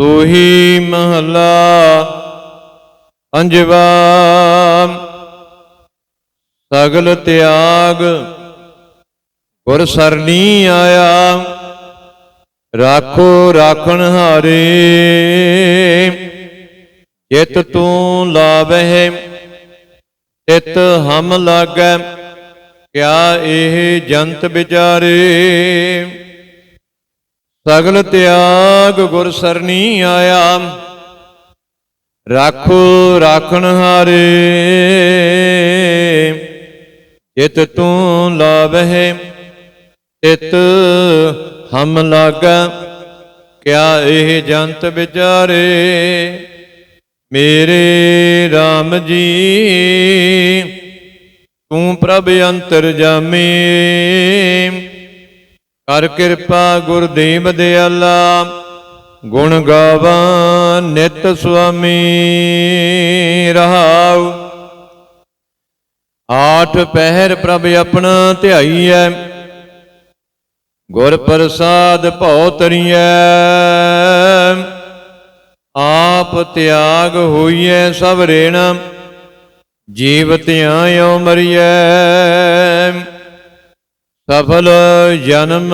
ਤੂੰ ਹੀ ਮਹਲਾ ਅੰਜਵਾ। ਸਗਲ ਤਿਆਗ ਗੁਰ ਸਰਨੀ ਆਇਆ। ਰਾਖੋ ਰਾਖਣ ਹਾਰੇ। ਜਿਤ ਤੂੰ ਲਾਵਹਿ, ਤਿਤ ਹਮ ਲਾਗੈ, ਕਿਆ ਇਹ ਜੰਤ ਵਿਚਾਰੇ। ਸਗਲ ਤਿਆਗ ਗੁਰ ਸਰਨੀ ਆਇਆ। ਰਾਖੋ, ਰਾਖਣ ਹਾਰੇ। ਜਿਤ ਤੂੰ ਲਾਵਹਿ ਤਿਤ ਹਮ ਲਾਗਾ। ਕਿਆ ਇਹ ਜੰਤ ਵਿਚਾਰੇ? ਮੇਰੇ RAM ਜੀ, ਤੂੰ ਪ੍ਰਭ ਅੰਤਰ ਜਾਮੇ। ਕਰ ਕਿਰਪਾ ਗੁਰਦੇਵ ਦਿਆਲਾ ਗੁਣ ਗਾਵਾਂ ਨਿਤ ਸੁਆਮੀ ਰਹਾਉ। ਆਠ ਪਹਿਰ ਪ੍ਰਭ ਆਪਣਾ ਧਿਆਈ ਹੈ ਗੁਰ ਪ੍ਰਸਾਦ ਭਉ ਤਰੀਐ। ਆਪ ਤਿਆਗ ਹੋਈਐ ਸਭ ਰੇਣਾ, ਜੀਵ ਧਿਆਇਓ ਮਰੀਐ। ਸਫਲ ਜਨਮ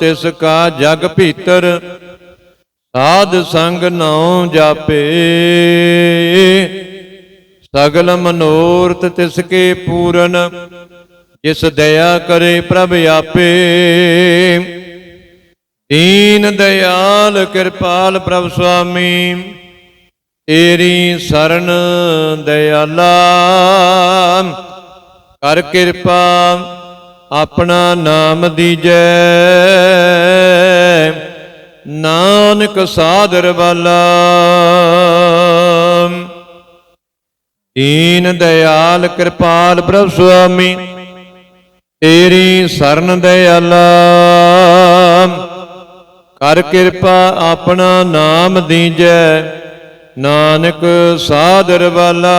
ਤਿਸ ਕਾ ਜਗ ਭੀਤਰ, ਸਾਧ ਸੰਗ ਨਾਉ ਜਾਪੇ। ਸਗਲ ਮਨੋਰਥ ਤਿਸ ਕੇ ਪੂਰਨ, ਜਿਸ ਦਇਆ ਕਰੇ ਪ੍ਰਭ ਆਪੇ। ਦੀਨ ਦਇਆਲ ਕਿਰਪਾਲ ਪ੍ਰਭ ਸੁਆਮੀ, ਤੇਰੀ ਸ਼ਰਨ ਦਇਆਲਾ ਕਰ ਕਿਰਪਾ ਆਪਣਾ ਨਾਮ ਦੀਜੈ। ਨਾਨਕ ਸਾਦਰ ਵਾਲਾ। ਦੀਨ ਦਇਆਲ ਕਿਰਪਾਲ ਪ੍ਰਭ ਸੁਆਮੀ, ਤੇਰੀ ਸਰਨ ਦਇਆਲਾ ਕਰ ਕਿਰਪਾ ਆਪਣਾ ਨਾਮ ਦੀਜੈ, ਨਾਨਕ ਸਾਦਰ ਵਾਲਾ।